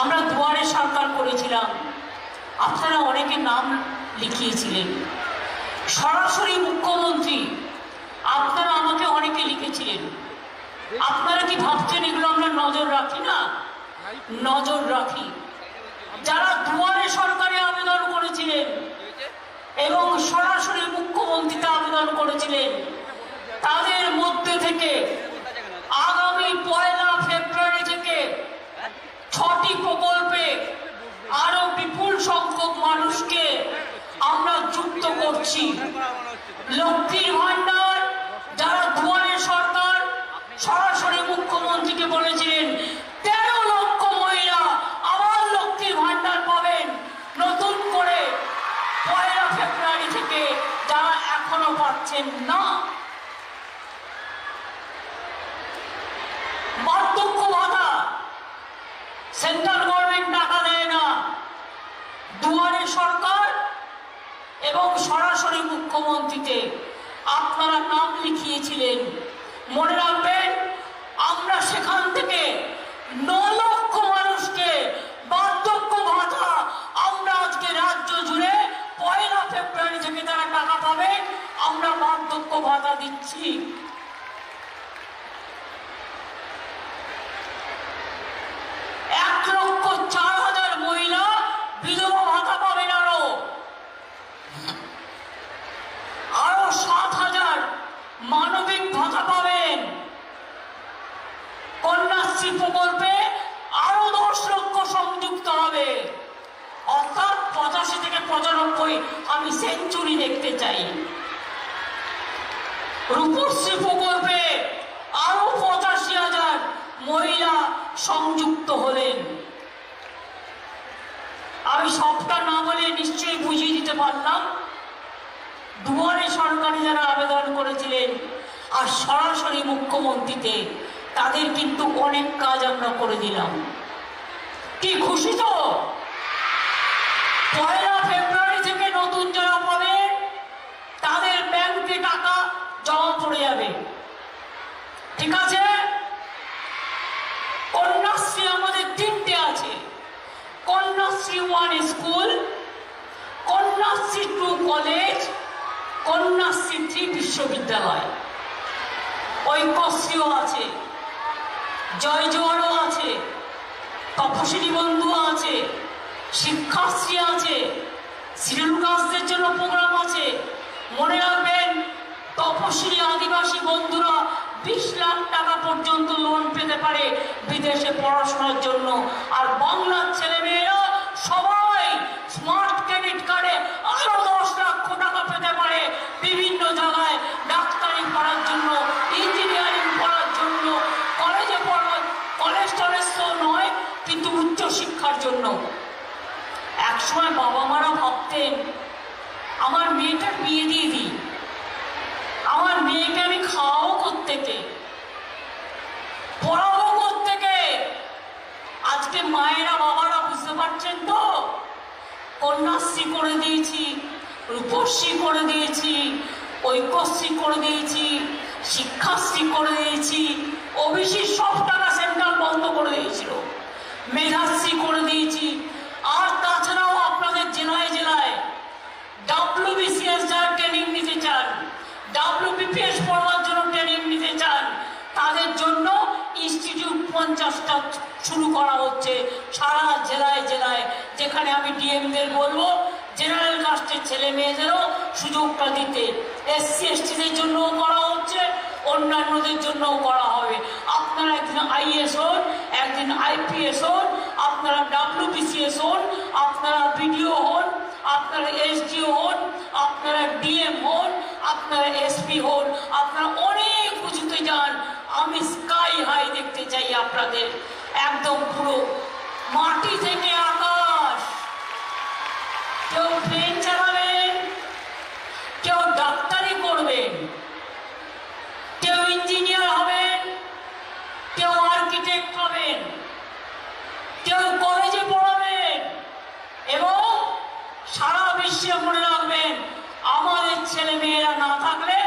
আমরা দুয়ারে সরকার করেছিলাম। আপনারা অনেকে নাম লিখিয়েছিলেন। সরাসরি মুখ্যমন্ত্রী, আপনারা আমাকে অনেকে লিখেছিলেন। আপনারা কি ভাবছেন এগুলো আমরা নজর রাখি না? নজর রাখি। যারা দুয়ারে সরকারে আবেদন করেছিলেন এবং সরাসরি মুখ্যমন্ত্রীতে আবেদন করেছিলেন তাদের মধ্যে থেকে আগামী পয়লা ফেব্রুয়ারি থেকে ছটি প্রকল্পে আরও বিপুল সংখ্যক মানুষকে আমরা যুক্ত করছি লক্ষ্মীর ভান্ডার যারা দুয়ারে সরকার, সরাসরি মুখ্যমন্ত্রীকে বলেছিলেন, তেরো লক্ষ মহিলা আবার লক্ষ্মীর ভান্ডার পাবেন। নতুন করে পয়লা ফেব্রুয়ারি থেকে যারা এখনও পাচ্ছেন না। বার্ধক্য ভাতা, সেন্ট্রাল গভর্নমেন্ট টাকা দেয় না দুয়ারে সরকার এবং সরাসরি মুখ্যমন্ত্রীতে আপনারা নাম লিখিয়েছিলেন। মনে রাখবেন আমরা সেখান থেকে ন লক্ষ মানুষকে বার্ধক্য ভাতা আমরা আজকে রাজ্য জুড়ে পয়লা ফেব্রুয়ারি থেকে তারা টাকা পাবে আমরা বার্ধক্য ভাতা দিচ্ছি এক লক্ষ চার হাজার মহিলা বিধবা ভাতা পাবেন আরও আরও সাত হাজার মানবিক ভাতা পাবেন কন্যাশ্রী প্রকল্পে আরও দশ লক্ষ সংযুক্ত হবে অর্থাৎ পঁচাশি থেকে পঁচানব্বই আমি সেঞ্চুরি দেখতে চাই। রূপশ্রী প্রকল্পে আরও পঁচাশি হাজার মহিলা সংযুক্ত হলেন। আমি সবটা না বলে নিশ্চয়ই বুঝিয়ে দিতে পারলাম। দুয়ারে সরকারি যারা আবেদন করেছিলেন আর সরাসরি মুখ্যমন্ত্রীতে, তাদের কিন্তু অনেক কাজ আমরা করে দিলাম। কি খুশি তো? পয়লা ফেব্রুয়ারি থেকে নতুন যারা পাবে তাদের ব্যাংকে টাকা জমা পড়ে যাবে। ঠিক আছে? কন্যাশ্রী আমাদের তিনটে আছে। Kanyashree one school Kanyashree two college Kanyashree three বিশ্ববিদ্যালয়। ঐক্যশ্রীও আছে। জয় জোয়ারও আছে। তপশিলি বন্ধু আছে। শিক্ষাশ্রী আছে। কাস্টদের জন্য প্রোগ্রাম আছে। মনে রাখবেন তপশিলি আদিবাসী বন্ধুরা, বিশ লাখ টাকা পর্যন্ত লোন পেতে পারে বিদেশে পড়াশোনার জন্য। আর বাংলার ছেলেমেয়েরা সবাই স্মার্ট ক্রেডিট কার্ডে আরও দশ লক্ষ টাকা পেতে পারে বিভিন্ন জায়গায়, ডাক্তারি পড়ার জন্য ইঞ্জিনিয়ারিং পড়ার জন্য কলেজে পড়ার কলেজ টলেজ তো নয়, কিন্তু উচ্চশিক্ষার জন্য। একসময় বাবা মারা ভাবতেন কন্যাশ্রী করে দিয়েছি রূপশ্রী করে দিয়েছি ঐক্যশ্রী করে দিয়েছি শিক্ষাশ্রী করে দিয়েছি, ওবিসি সব টাকা সেন্ট্রাল বন্ধ করে দিয়েছিল। মেধাশ্রী করে দিয়েছি। আর তাছাড়াও আপনাদের জেলায় জেলায় ডাব্লিউবিসিএস যারা ট্রেনিং নিতে চান, ডাব্লিউবিপিএস পড়ার জন্য ট্রেনিং নিতে চান, তাদের জন্য ইনস্টিটিউট পঞ্চাশটা শুরু করা হচ্ছে সারা জেলায়। যেখানে আমি ডিএমদের বলব জেনারেল কাস্টের ছেলে মেয়েদেরও সুযোগটা দিতে। এসসি এসটিদের জন্যও করা হচ্ছে, অন্যান্যদের জন্যও করা হবে। আপনারা একদিন আইএস হন, একদিন আইপিএস হন, আপনারা ডাব্লিউবিসিএস হন, আপনারা বিডিও হন, আপনারা এসডিও হন, আপনারা ডিএম হন, আপনারা এসপি হন, আপনারা অনেক উঁচুতে যান। আমি স্কাই হাই দেখতে চাই আপনাদের। একদম পুরো মাটি থেকে কেউ ট্রেন চালাবেন কেউ ডাক্তারি করবেন কেউ ইঞ্জিনিয়ার হবেন কেউ আর্কিটেক্ট হবেন কেউ কলেজে পড়াবেন এবং সারা বিশ্বে মনে রাখবেন আমাদের ছেলে মেয়েরা না থাকলে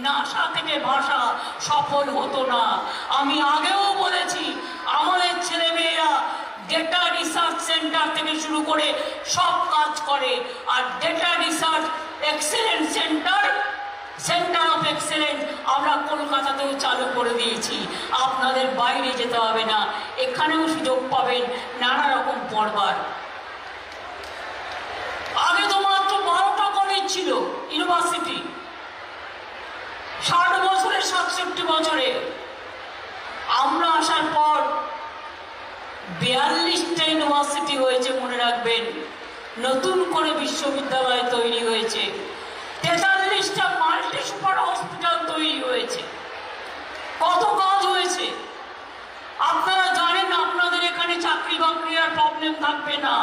নাসা থেকে ভাষা সফল হতো না। আমি আগেও বলেছি আমাদের ছেলে মেয়েরা ডেটা সেন্টার থেকে শুরু করে, সব কাজ করে। আর data research excellence centre centre of excellence আমরা কলকাতাতেও চালু করে দিয়েছি। আপনাদের বাইরে যেতে হবে না, এখানেও সুযোগ পাবেন নানা রকম পড়বার আগে তো মাত্র বারোটা কলেজ ছিল ইউনিভার্সিটি ষাট বছরে সাতষট্টি বছরে। আমরা আসার পর বিয়াল্লিশটা ইউনিভার্সিটি হয়েছে, মনে রাখবেন। নতুন করে বিশ্ববিদ্যালয় তৈরি হয়েছে। তেতাল্লিশটা মাল্টি সুপার হসপিটাল তৈরি হয়েছে। কত কাজ হয়েছে? আপনারা জানেন আপনাদের এখানে চাকরি বাকরি আর প্রবলেম থাকবে না।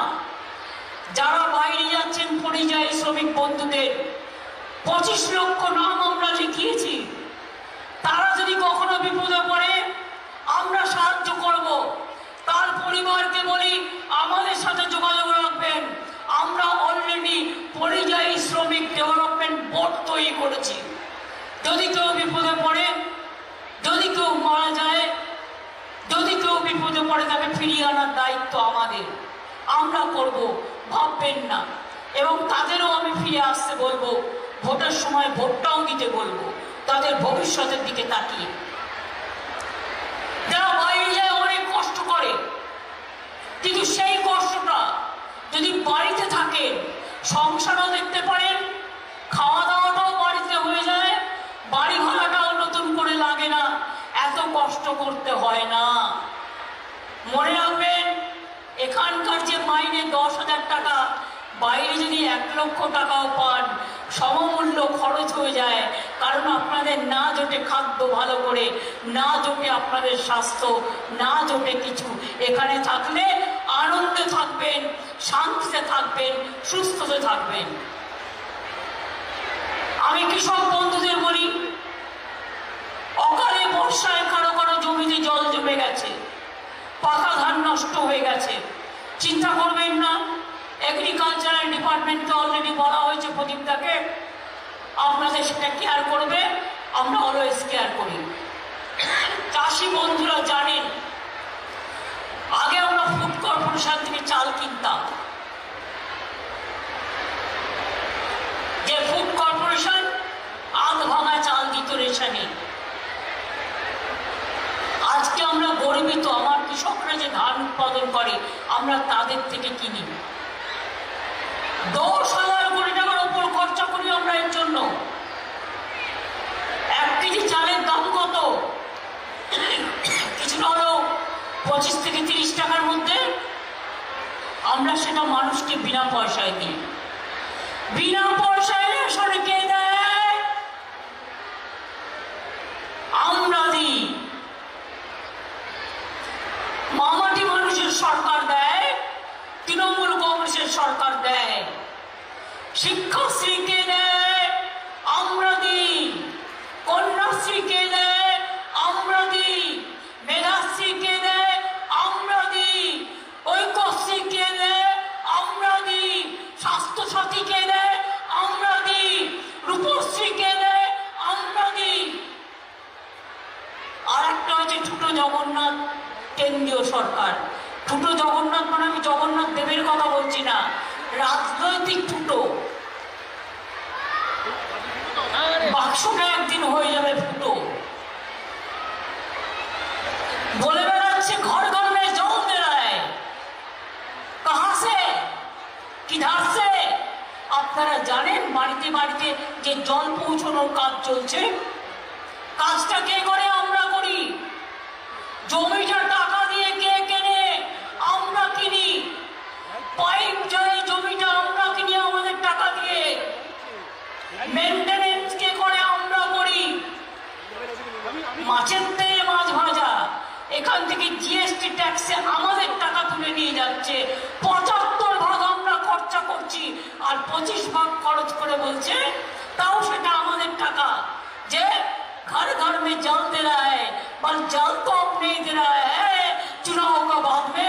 যারা বাইরে যাচ্ছেন, পরিযায়ী শ্রমিক বন্ধুদের, পঁচিশ লক্ষ নাম আমরা লিখিয়েছি। তারা যদি কখনো বিপদে পড়ে, আমরা পরিবারকে বলি, আমাদের সাথে যোগাযোগ রাখবেন। আমরা অলরেডি পরিযায়ী শ্রমিক ডেভেলপমেন্ট বোর্ড তৈরি করেছি। যদি কেউ বিপদে পড়ে, যদি কেউ মারা যায়, যদি কেউ বিপদে পড়ে, তাকে ফিরিয়ে আনার দায়িত্ব আমাদের। আমরা করব, ভাববেন না। এবং তাদেরও আমি ফিরে আসতে বলব, ভোটের সময় ভোটটাও দিতে বলব, তাদের ভবিষ্যতের দিকে তাকিয়ে যারা বাইরে যায় অনেক কষ্ট করে কিন্তু সেই কষ্টটা যদি বাড়িতে থাকেন সংসারও দেখতে পারেন খাওয়া দাওয়াটাও বাড়িতে হয়ে যায় বাড়ি ভাড়াটাও নতুন করে লাগে না এত কষ্ট করতে হয় না। মনে রাখবেন, এখানকার যে মাইনে দশ হাজার টাকা, বাইরে যদি এক লক্ষ টাকাও পান, সমমূল্য খরচ হয়ে যায়। কারণ আপনাদের না জোটে খাদ্য ভালো করে, না জোটে আপনাদের স্বাস্থ্য, না জোটে কিছু। এখানে থাকলে আনন্দে থাকবেন, শান্তিতে থাকবেন, সুস্থতে থাকবেন। আমি কৃষক বন্ধুদের বলি অকালে বর্ষায় কারও কারও জমিতে জল জমে গেছে। পাকা ধান নষ্ট হয়ে গেছে। চিন্তা করবেন না এগ্রিকালচারাল ডিপার্টমেন্টকে অলরেডি বলা হয়েছে প্রদীপটাকে আপনাদের সেটা কেয়ার করবে, আমরা অলওয়েজ কেয়ার করি। চাষি বন্ধুরা জানেন, আগে আমরা ফুড কর্পোরেশন থেকে চাল কিনতাম যে ফুড কর্পোরেশন আধ ভাঙা চাল দিত রেশনে আজকে আমরা গর্বিত আমার কৃষকরা যে ধান উৎপাদন করে, আমরা তাদের থেকে কিনি। দশ হাজার কোটি টাকার উপর খরচা করি আমরা এর জন্য। এক কেজি চালের দাম কত? কিছুটা হলো পঁচিশ থেকে তিরিশ টাকার মধ্যে আমরা সেটা মানুষকে বিনা পয়সায় দিই। বিনা পয়সায় রেশনে কে দেয় আমরা দিই মামাটি মানুষের সরকার দেয় তৃণমূল কংগ্রেসের সরকার দেয় শিক্ষাশ্রীকে দেয় আমরা কন্যাশ্রীকে দেয় আমরা মেধাশ্রীকে দেয় আমরা ঐক্যশ্রীকে দেয় আমরা স্বাস্থ্যসাথীকে দেয় আমরা রূপশ্রীকে দেয় আমরা আর একটা হচ্ছে ছোট জগন্নাথ, কেন্দ্রীয় সরকার। ছোটো জগন্নাথ মানে আমি জগন্নাথ দেবের কথা বলছি না। রাজনৈতিক ফুটো বাক্সটা একদিন হয়ে যাবে ফুটো। বলে বেড়াচ্ছে ঘর ঘর জল দে রায় কাহা সে? আপনারা জানেন বাড়িতে বাড়িতে যে জল পৌঁছানোর কাজ চলছে? কাজটা কে করে আমরা করি? জমিটা টাকা দিয়ে কে কেনে আমরা কিনি পাইপ যায় জমিটা আমরা কিনি আমাদের টাকা দিয়ে মেনটেনেন্স কে করে আমরা করি মাছের তেলে মাছ ভাজা এখান থেকে জিএসটি ট্যাক্সে আমাদের টাকা তুলে নিয়ে যাচ্ছে পঁচাত্তর ভাগ আমরা খরচা করছি আর পঁচিশ ভাগ খরচ করে বলছে তাও সেটা আমাদের টাকা যে घर घर में जल दे रहा है पर जल तो अब नहीं दे रहा है चुनाव का बाद में